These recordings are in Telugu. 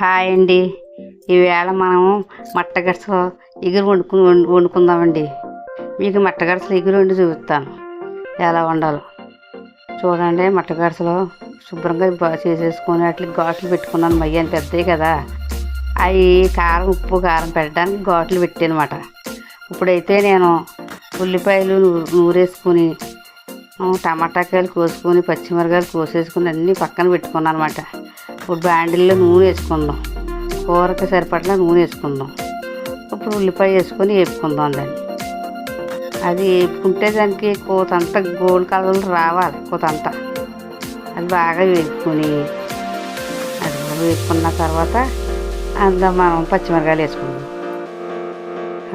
హాయ్ అండి. ఈవేళ మనము మట్టగడసలో ఎగురు వండుకు వండు- వండుకుందామండి. మీకు మట్టగడసలు ఎగురు వండి చూపిస్తాను. ఎలా వండాలో. చూడండి మట్టగడసలో శుభ్రంగా చేసేసుకొని వాటికి ఘాట్లు పెట్టుకున్నాను. మయ్యాన్ని పెద్దవి కదా. అవి కారం ఉప్పు కారం పెట్టడానికి ఘాట్లు పెట్టానమాట. ఇప్పుడైతే నేను ఉల్లిపాయలు నూరేసుకుని టమాటాకాయలు కోసుకొని పచ్చిమిరకాయలు కోసేసుకుని అన్నీ పక్కన పెట్టుకున్నాను అనమాట ఇప్పుడు బాండిల్లో నూనె వేసుకుందాం. కూరకి సరిపట్ల నూనె వేసుకుందాం. ఇప్పుడు ఉల్లిపాయ వేసుకొని వేపుకుందాం దాన్ని. అది వేపుకుంటే దానికి కోతంత గోల్డ్ కలర్ రావాలి కోతంత అది బాగా వేపుకొని అది వేపుకున్న తర్వాత అందులో మనం పచ్చిమిరకాయలు వేసుకుందాం.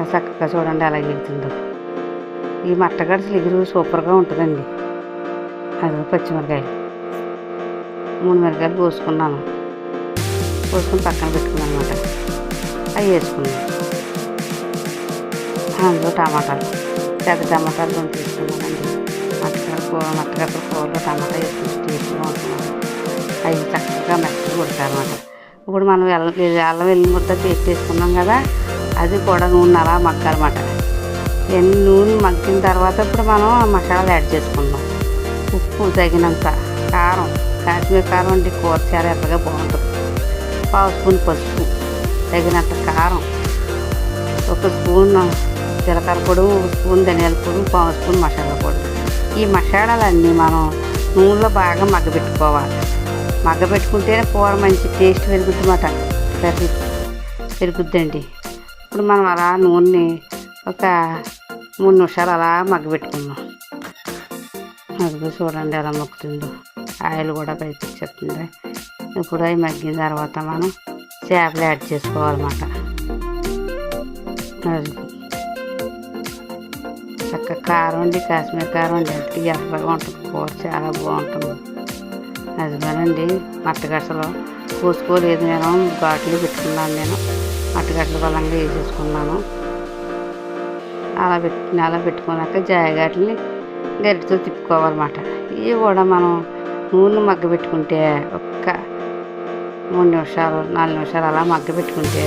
అది చక్కగా చూడండి అలా వెళ్తుందో ఈ మట్టగడసలు ఎగురు సూపర్గా ఉంటుందండి. అది పచ్చిమిరకాయలు. మూడు మిరకాయలు కోసుకున్నాను. కోసుకుని పక్కన పెట్టుకున్నాను అనమాట అవి వేసుకున్నాను. అందులో టమాటాలు పెద్ద టమాటాలు కొన్ని తీసుకున్నానండి మట్టగడ కూర మట్టగడ కూరలో టమాటా వేసుకుని టేస్ట్గా ఉంటున్నాను. అవి చక్కగా మెత్తగా కొడతారనమాట ఇప్పుడు మనం వెళ్ళ అల్లం వెళ్ళిన ముద్ద పేస్ట్ వేసుకున్నాం కదా అది కూడా నూనె అలా మగ్గాలన్నమాట. ఎన్ని నూనె మగ్గిన తర్వాత ఇప్పుడు మనం మసాలాలు యాడ్ చేసుకుందాం. ఉప్పు తగినంత కారం కాశ్మీర్ కారం అంటే కూర చాలా ఎర్రగా బాగుంటుంది పావు స్పూన్ పసుపు తగినంత కారం ఒక స్పూన్ జీలకర్ర పొడి ఒక స్పూన్ ధనియాల పొడి పావు స్పూన్ మసాలా పొడి. ఈ మసాలాలన్నీ మనం నూనెలో బాగా మగ్గబెట్టుకోవాలి. మగ్గబెట్టుకుంటేనే కూర మంచి టేస్ట్ పెరుగుతుందన్నమాట కర్రీ పెరుగుద్దండి. ఇప్పుడు మనం అలా నూనె ఒక మూడు నిమిషాలు అలా మగ్గబెట్టుకున్నాం అది చూడండి ఎలా మొక్కుతుందో ఆయిల్ కూడా పైకి వచ్చేస్తుంది ఇప్పుడు అవి మగ్గిన తర్వాత మనం చేపలు యాడ్ చేసుకోవాలన్నమాట. చక్క కారం అండి కాశ్మీర్ కారం అండి. ఎంత ఎర్రగా ఉంటుంది. కూర చాలా బాగుంటుంది. నిజమేనండి మట్టగడ్డలో పూసుకోలేదు నేను. ఘాట్లు పెట్టుకున్నాను నేను. మట్టగడ్డల బలంగా వేసేసుకున్నాను. అలా పెట్టుకుని అలా పెట్టుకున్నాక జాయగాట్లని గరిటితో తిప్పుకోవాలన్నమాట. ఇవి కూడా మనం నూనె మగ్గ పెట్టుకుంటే ఒక్క మూడు నిమిషాలు నాలుగు నిమిషాలు అలా మగ్గ పెట్టుకుంటే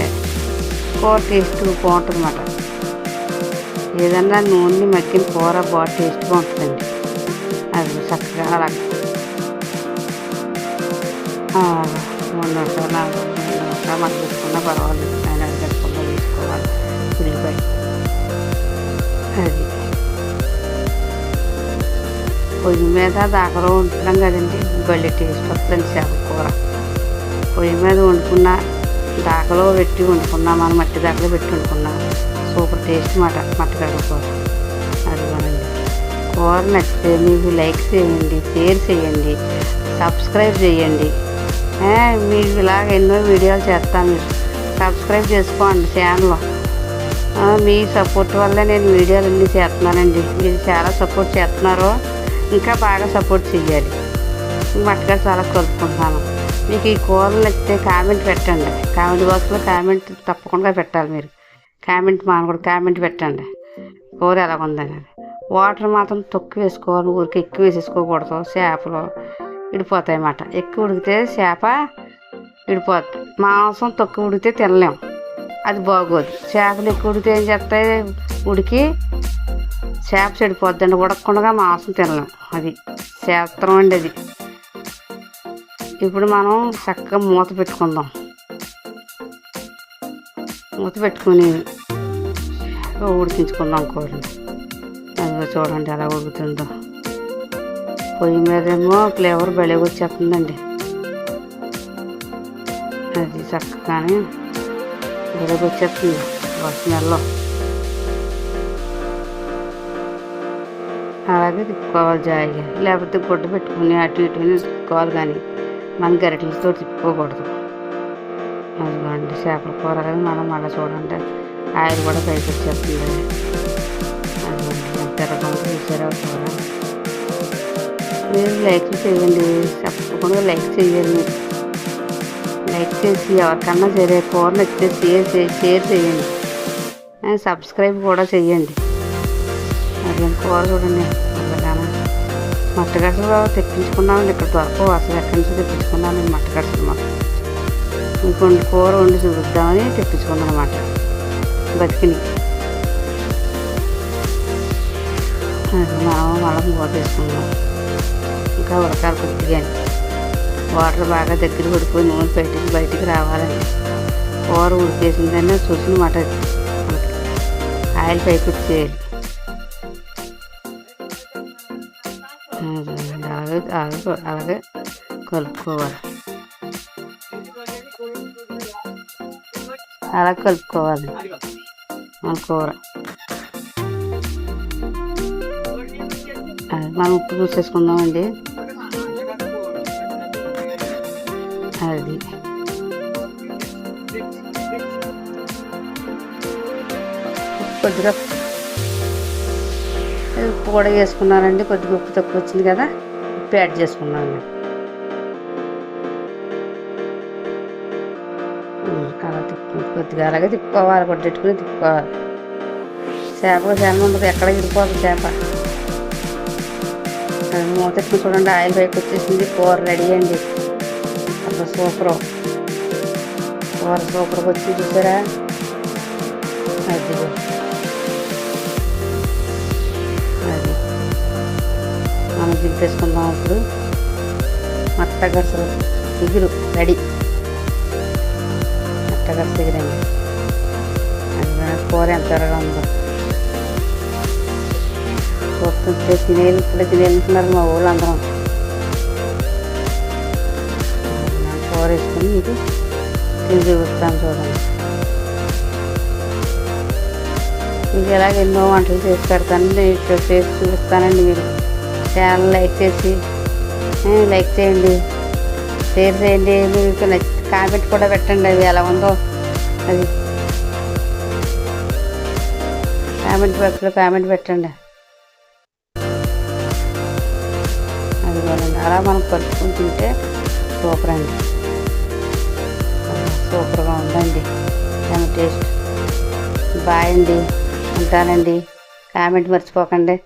కూర టేస్ట్ బాగుంటుంది అన్నమాట ఏదన్నా నూనె మగ్గిన కూర బాగా టేస్ట్గా బాగుంటుందండి. అది చక్కగా అలా మూడు నిమిషాలు నాలుగు నిమిషాలు మగ్గబెట్టుకున్నా పర్వాలేదు. ఆయన వేసుకోవాలి. ఉల్లిపాయ పొయ్యి మీద దాకలో వండుతున్నాం కదండి. భలే టేస్ట్ వస్తుంది చేపల కూర. పొయ్యి మీద వండుకున్న దాకలో పెట్టి వండుకున్నా మనం మట్టి దాకలో పెట్టి వండుకున్నా. సూపర్ టేస్ట్ మాట మట్టగడ్డ కూర. అదిగోనండి. కూర నచ్చితే మీకు లైక్ చేయండి షేర్ చేయండి సబ్స్క్రైబ్ చేయండి. మీకు ఇలాగ ఎన్నో వీడియోలు చేస్తాను మీరు. సబ్స్క్రైబ్ చేసుకోండి ఛానల్లో మీ సపోర్ట్ వల్ల నేను వీడియోలు అన్నీ చేస్తున్నానండి. మీరు చాలా సపోర్ట్ చేస్తున్నారు. ఇంకా బాగా సపోర్ట్ చేయాలి మట్టుగా చాలా కోరుకుంటున్నాను మీకు ఈ కూరలు నచ్చితే కామెంట్ పెట్టండి. కామెంట్ బాక్స్లో కామెంట్ తప్పకుండా పెట్టాలి మీరు. కామెంట్ మానకూడదు కామెంట్ పెట్టండి. కూర ఎలా ఉందని వాటర్ మాత్రం తక్కువ వేసుకోవాలి ఊరికి ఎక్కువ వేసేసుకోకూడదు. చేపలు విడిపోతాయి అన్నమాట. ఎక్కువ ఉడికితే చేప విడిపోద్ది. మాంసం తక్కువ ఉడికితే తినలేం. అది బాగోదు. చేపలు ఎక్కువ ఉడికితే ఏం చేస్తాయి? ఉడికి చేప చెడిపోద్దండి ఉడకకుండా మాంసం తినలేం. అది చేస్తాం అండి అది. ఇప్పుడు మనం చక్కగా మూత పెట్టుకుందాం. మూత పెట్టుకుని ఉడికించుకుందాం కూరని. అదిగో చూడండి ఎలా ఉడుకుతుందో. పొయ్యి మీదేమో ఫ్లేవర్ భలే వచ్చేస్తుందండి. అది చక్కగానే భలే వచ్చేస్తుంది. స్మెల్లో అలాగే తిప్పుకోవాలి జాయిగా. లేకపోతే గుడ్డ పెట్టుకుని అటు ఇటు తిప్పుకోవాలి కానీ మన గరిటలతో తిప్పుకోకూడదు. అదిగోండి చేపల కూర మనం మళ్ళీ చూడండి. ఆయిల్ కూడా పైకి వచ్చేస్తుంది. అదిగోండి ఎంత చూసారా కూర మీరు లైక్ చేయండి తప్పకుండా లైక్ చేయండి. లైక్ చేసి ఎవరికన్నా సరే కూర నచ్చితే షేర్ షేర్ చేయండి. సబ్స్క్రైబ్ కూడా చేయండి. అదేం కూర చూడండి అలాగానే మట్టగడ్డలు తెప్పించుకున్నామండి ఇక్కడ దొరకవు అసలు ఎక్కడి నుంచి తెప్పించుకున్నాను మట్టగడ్డలు మాకు ఇంకొంచెం కూర వండి చూపిద్దామని తెప్పించుకున్నాను అనమాట బతికిని మనం మళ్ళీ మూత తీసుకున్నాం ఇంకా ఉడకాలి కొద్దిగా వాటర్ బాగా దగ్గర పడిపోయి నూనె బయటికి బయటికి రావాలని కూర ఉడికేసిందనే చూసిన మాట ఆయిల్ పైకి వచ్చేయాలి అలాగే అలాగే అలాగే కలుపుకోవాలి అలా కలుపుకోవాలి మన కూర. అది మనం ఉప్పు చూసేసుకుందామండి. అది. కొద్దిగా ఉప్పు కూడా వేసుకున్నారండి కొద్దిగా ఉప్పు తక్కువ వచ్చింది కదా. ఉప్పు యాడ్ చేసుకున్నాను అలా తిప్పు కొద్దిగా అలాగే తిప్పుకోవాలి కొట్టెట్టుకుని తిప్పుకోవాలి. చేపకు చేప ఉండదు ఎక్కడ ఇరిపోదు చేప. అది మూతెట్టుకుని చూడండి ఆయిల్ పైకి వచ్చేసింది కూర రెడీ అండి. అసలు సూపర్. కూర సూపర్గా వచ్చి చూసారా? అదిగో. అది మనం దింపేసుకుందాం ఇప్పుడు. మట్టగసలు ఇగురు రెడీ. మట్టగసలు ఎగిరండి అది కూర ఎంత త్వరగా ఉందో. చూస్తుంటే తినేది ఇప్పుడే తినేస్తున్నారు మా ఊళ్ళు అందరం కూర వేసుకొని మీకు తిని చూపిస్తాను చూడండి. మీకు ఎలాగ ఎన్నో వంటలు చేసి పెడతాను చేసి చూపిస్తానండి మీరు ఛానల్ లైక్ చేసి లైక్ చేయండి. షేర్ చేయండి. మీకు కామెంట్ కూడా పెట్టండి. అది ఎలా ఉందో. అది కామెంట్ బాక్స్లో కామెంట్ పెట్టండి. అది అలా మనం కలుపుకుని తింటే సూపర్ అండి. సూపర్గా ఉందండి. టేస్ట్. బాయ్ అండి. ఉంటానండి. కామెంట్ మర్చిపోకండి.